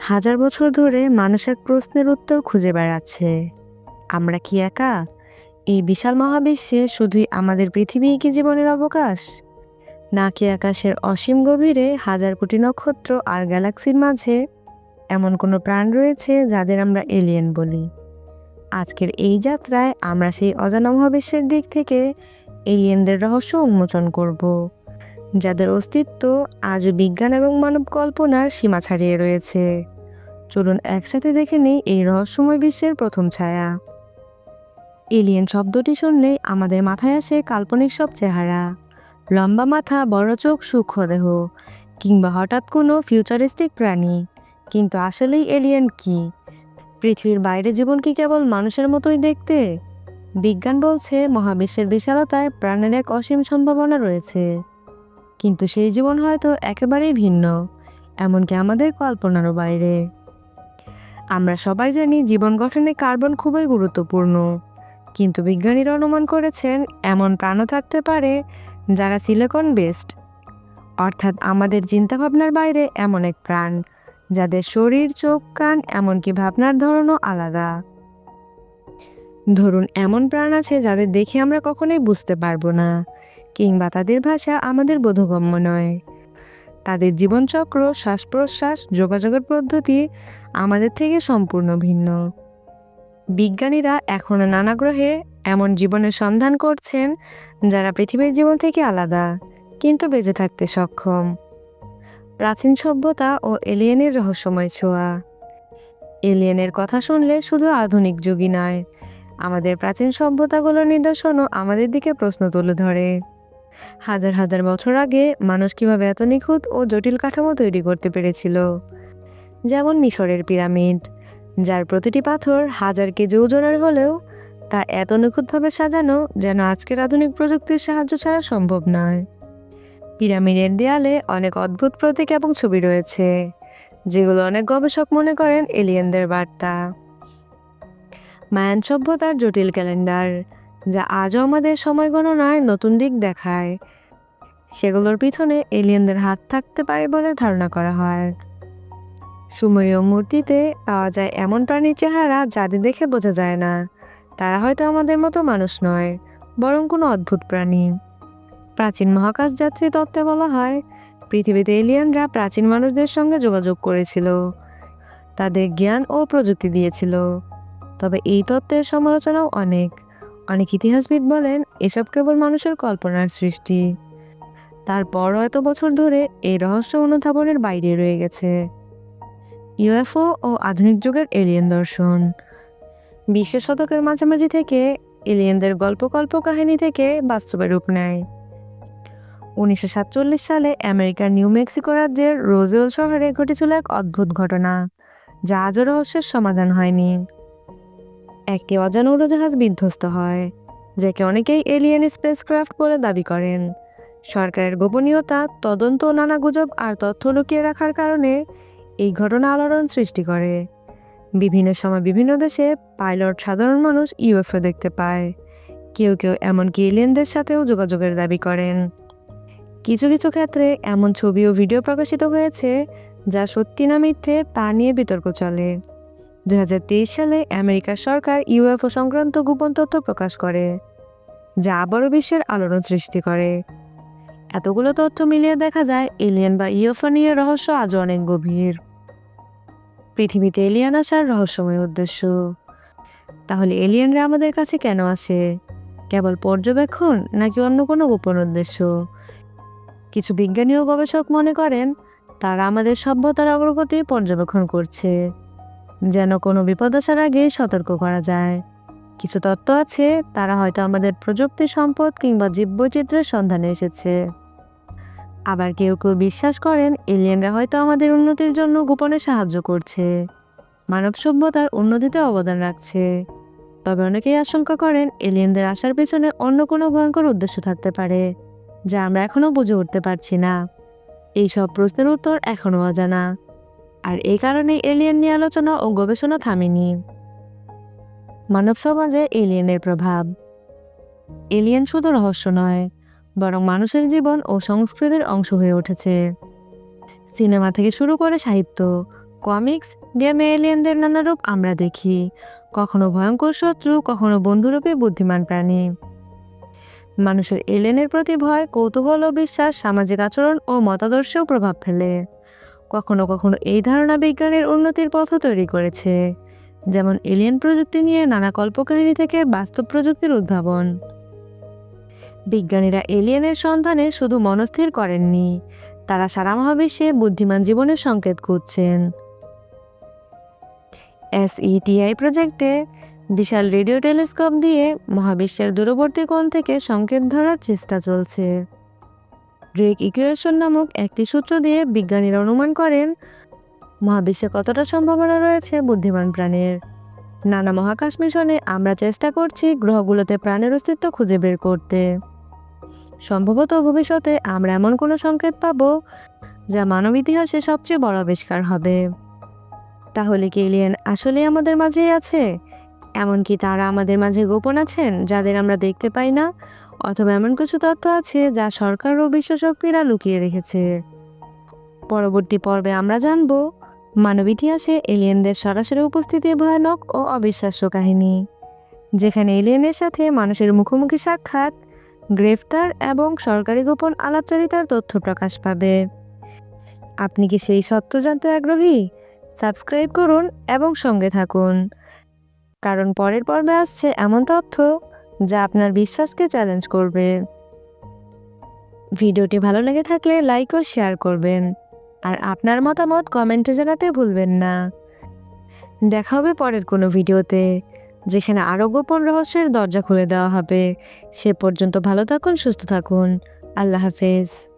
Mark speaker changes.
Speaker 1: হাজার বছর ধরে মানুষ এক প্রশ্নের উত্তর খুঁজে বেড়াচ্ছে। আমরা কি একা? এই বিশাল মহাবিশ্বে শুধুই আমাদের পৃথিবীই কি জীবনের অবকাশ? নাকি আকাশের অসীম গভীরে হাজার কোটি নক্ষত্র আর গ্যালাক্সির মাঝে এমন কোনো প্রাণ রয়েছে যাদের আমরা এলিয়েন বলি? আজকের এই যাত্রায় আমরা সেই অজানা মহাবিশ্বের দিক থেকে এলিয়েনদের রহস্য উন্মোচন করব। যাদের অস্তিত্ব আজ বিজ্ঞান এবং মানব কল্পনার সীমা ছাড়িয়ে রয়েছে। চলুন একসাথে দেখে নিই এই রহস্যময় বিশ্বের প্রথম ছায়া। এলিয়েন শব্দটি শুনলেই আমাদের মাথায় আসে কাল্পনিক সব চেহারা। লম্বা মাথা, বড় চোখ, সূক্ষ্ম দেহ, কিংবা হঠাৎ কোনো ফিউচারিস্টিক প্রাণী। কিন্তু আসলেই এলিয়েন কি? পৃথিবীর বাইরে জীবন কি কেবল মানুষের মতোই দেখতে? বিজ্ঞান বলছে মহাবিশ্বের বিশালতায় প্রাণের এক অসীম সম্ভাবনা রয়েছে। কিন্তু সেই জীবন হয়তো একেবারেই ভিন্ন, এমনকি আমাদের কল্পনারও বাইরে। আমরা সবাই জানি জীবন গঠনে কার্বন খুবই গুরুত্বপূর্ণ, কিন্তু বিজ্ঞানীরা অনুমান করেছেন এমন প্রাণও থাকতে পারে যারা সিলিকন বেসড, অর্থাৎ আমাদের চিন্তাভাবনার বাইরে এমন এক প্রাণ, যাদের শরীর, চোখ, কান, এমনকি ভাবনার ধরনও আলাদা। ধরুন, এমন প্রাণ আছে যাদের দেখে আমরা কখনোই বুঝতে পারব না, কিংবা তাদের ভাষা আমাদের বোধগম্য নয়। তাদের জীবনচক্র শ্বাস প্রশ্বাস যোগাযোগের পদ্ধতি আমাদের থেকে সম্পূর্ণ ভিন্ন। বিজ্ঞানীরা এখনও নানা গ্রহে এমন জীবনের সন্ধান করছেন যারা পৃথিবীর জীবন থেকে আলাদা, কিন্তু বেঁচে থাকতে সক্ষম। প্রাচীন সভ্যতা ও এলিয়েনের রহস্যময় ছোঁয়া। এলিয়েনের কথা শুনলে শুধু আধুনিক যুগই নয় আমাদের প্রাচীন সভ্যতাগুলোর নিদর্শনও আমাদের দিকে প্রশ্ন তুলে ধরে। হাজার হাজার বছর আগে মানুষ কীভাবে এত নিখুঁত ও জটিল কাঠামো তৈরি করতে পেরেছিল? যেমন মিশরের পিরামিড, যার প্রতিটি পাথর হাজার কেজি ওজনের হলেও তা এত নিখুঁতভাবে সাজানো যেন আজকের আধুনিক প্রযুক্তির সাহায্য ছাড়া সম্ভব নয়। পিরামিডের দেয়ালে অনেক অদ্ভুত প্রতীক এবং ছবি রয়েছে, যেগুলো অনেক গবেষক মনে করেন এলিয়েনদের বার্তা। মায়ান সভ্যতার জটিল ক্যালেন্ডার, যা আজও আমাদের সময় গণনায় নতুন দিক দেখায়। সেগুলোর পিছনে এলিয়েনদের হাত থাকতে পারে বলে ধারণা করা হয়। সুমেরীয় মূর্তিতে পাওয়া যায় এমন প্রাণীর চেহারা যাদের দেখে বোঝা যায় না। তারা হয়তো আমাদের মতো মানুষ নয়, বরং কোনো অদ্ভুত প্রাণী। প্রাচীন মহাকাশ যাত্রী তত্ত্বে বলা হয়, পৃথিবীতে এলিয়েনরা প্রাচীন মানুষদের সঙ্গে যোগাযোগ করেছিল। তাদের জ্ঞান ও প্রযুক্তি দিয়েছিল। তবে এই তত্ত্বের সমালোচনাও অনেক। অনেক ইতিহাসবিদ বলেন, এসব কেবল মানুষের কল্পনার সৃষ্টি। তারপর এত বছর ধরে এই রহস্য অনুধাবনের বাইরে রয়ে গেছে। ইউএফও ও আধুনিক যুগের এলিয়েন দর্শন। বিশ শতকের মাঝামাঝি থেকে এলিয়েনদের গল্প কল্প কাহিনী থেকে বাস্তবে রূপ নেয়। উনিশশো সাতচল্লিশ সালে আমেরিকার নিউ মেক্সিকো রাজ্যের রোজেল শহরে ঘটেছিল এক অদ্ভুত ঘটনা, যা আজও রহস্যের সমাধান হয়নি। একটি অজানা উড়োজাহাজ বিধ্বস্ত হয়, যাকে অনেকেই এলিয়েন স্পেসক্রাফট বলে দাবি করেন। সরকারের গোপনীয়তা, তদন্ত নানা গুজব আর তথ্য লুকিয়ে রাখার কারণে এই ঘটনা আলোড়ন সৃষ্টি করে। বিভিন্ন সময় বিভিন্ন দেশে পাইলট সাধারণ মানুষ ইউএফও দেখতে পায়। কেউ কেউ এমনকি এলিয়েনদের সাথেও যোগাযোগের দাবি করেন। কিছু কিছু ক্ষেত্রে এমন ছবি ও ভিডিও প্রকাশিত হয়েছে, যা সত্যি না মিথ্যে তা নিয়ে বিতর্ক চলে। দুই হাজার তেইশ সালে আমেরিকার সরকার ইউএফও সংক্রান্ত গোপন তথ্য প্রকাশ করে, যা আবারও বিশ্বের আলোড়ন সৃষ্টি করে। এতগুলো তথ্য মিলিয়ে দেখা যায় এলিয়েন বা ইউএফও নিয়ে রহস্য আজও অনেক গভীর। পৃথিবীতে এলিয়েন আসার রহস্যময় উদ্দেশ্য। তাহলে এলিয়েনরা আমাদের কাছে কেন আসে? কেবল পর্যবেক্ষণ নাকি অন্য কোনো গোপন উদ্দেশ্য? কিছু বিজ্ঞানী ও গবেষক মনে করেন, তারা আমাদের সভ্যতার অগ্রগতি পর্যবেক্ষণ করছে। যেন কোনো বিপদ আসার আগে সতর্ক করা যায়। কিছু তত্ত্ব আছে, তারা হয়তো আমাদের প্রযুক্তি সম্পদ কিংবা জীববৈচিত্র্যের সন্ধানে এসেছে। আবার কেউ কেউ বিশ্বাস করেন, এলিয়েনরা হয়তো আমাদের উন্নতির জন্য গোপনে সাহায্য করছে। মানব সভ্যতার উন্নতিতে অবদান রাখছে। তবে অনেকেই আশঙ্কা করেন, এলিয়েনদের আসার পেছনে অন্য কোনো ভয়ঙ্কর উদ্দেশ্য থাকতে পারে, যা আমরা এখনও বুঝে উঠতে পারছি না। এই সব প্রশ্নের উত্তর এখনও অজানা। আর এই কারণে এলিয়েন নিয়ে আলোচনা ও গবেষণা থামেনি। মানব সমাজে এলিয়েনের প্রভাব। এলিয়েন শুধু রহস্য নয়, বরং মানুষের জীবন ও সংস্কৃতির অংশ হয়ে উঠেছে। সিনেমা থেকে শুরু করে সাহিত্য কমিক্স গেমে এলিয়েনদের নানা রূপ আমরা দেখি। কখনো ভয়ঙ্কর শত্রু, কখনো বন্ধুরূপে বুদ্ধিমান প্রাণী। মানুষের এলিয়েনের প্রতি ভয়, কৌতূহল ও বিশ্বাস, সামাজিক আচরণ ও মতাদর্শেও প্রভাব ফেলে। কখনো কখনো এই ধারণা বিজ্ঞানের উন্নতির পথও তৈরি করেছে, যেমন এলিয়েন প্রযুক্তি নিয়ে নানা কল্পকাহিনী থেকে বাস্তব প্রযুক্তির উদ্ভাবন। বিজ্ঞানীরা এলিয়েনের সন্ধানে শুধু মনস্থির করেননি, তারা সারা মহাবিশ্বে বুদ্ধিমান জীবনের সংকেত খুঁজছেন। এসইটিআই প্রজেক্টে বিশাল রেডিও টেলিস্কোপ দিয়ে মহাবিশ্বের দূরবর্তী কোণ থেকে সংকেত ধরার চেষ্টা চলছে। ড্রেক ইকুয়েশন নামক একটি সূত্র দিয়ে বিজ্ঞানীরা অনুমান করেন, মহাবিশ্বে কতটা সম্ভাবনা রয়েছে বুদ্ধিমান প্রাণের? নানা মহাকাশ মিশনে আমরা চেষ্টা করছি গ্রহগুলোতে প্রাণের অস্তিত্ব খুঁজে বের করতে। সম্ভবত ভবিষ্যতে আমরা এমন কোনো সংকেত পাব, যা মানব ইতিহাসে সবচেয়ে বড় আবিষ্কার হবে। তাহলে কি এলিয়েন আসলে আমাদের মাঝেই আছে? এমনকি তারা আমাদের মাঝে গোপন আছেন, যাদের আমরা দেখতে পাই না? অথবা এমন কিছু তথ্য আছে যা সরকার ও বিশ্বশক্তিরা লুকিয়ে রেখেছে। পরবর্তী পর্বে আমরা জানব, মানব ইতিহাসে এলিয়েনদের সরাসরি উপস্থিতির ভয়ানক ও অবিশ্বাস্য কাহিনী, যেখানে এলিয়েনের সাথে মানুষের মুখোমুখি সাক্ষাৎ, গ্রেফতার এবং সরকারি গোপন আলাপচারিতার তথ্য প্রকাশ পাবে। আপনি কি সেই সত্য জানতে আগ্রহী? সাবস্ক্রাইব করুন এবং সঙ্গে থাকুন। কারণ পরের পর্বে আসছে এমন তথ্য যা আপনার বিশ্বাসকে চ্যালেঞ্জ করবে। ভিডিওটি ভালো লেগে থাকলে লাইক ও শেয়ার করবেন। আর আপনার মতামত কমেন্টে জানাতে ভুলবেন না। দেখা হবে পরের কোনো ভিডিওতে, যেখানে আরও গোপন রহস্যের দরজা খুলে দেওয়া হবে। সে পর্যন্ত ভালো থাকুন, সুস্থ থাকুন। আল্লাহ হাফেজ।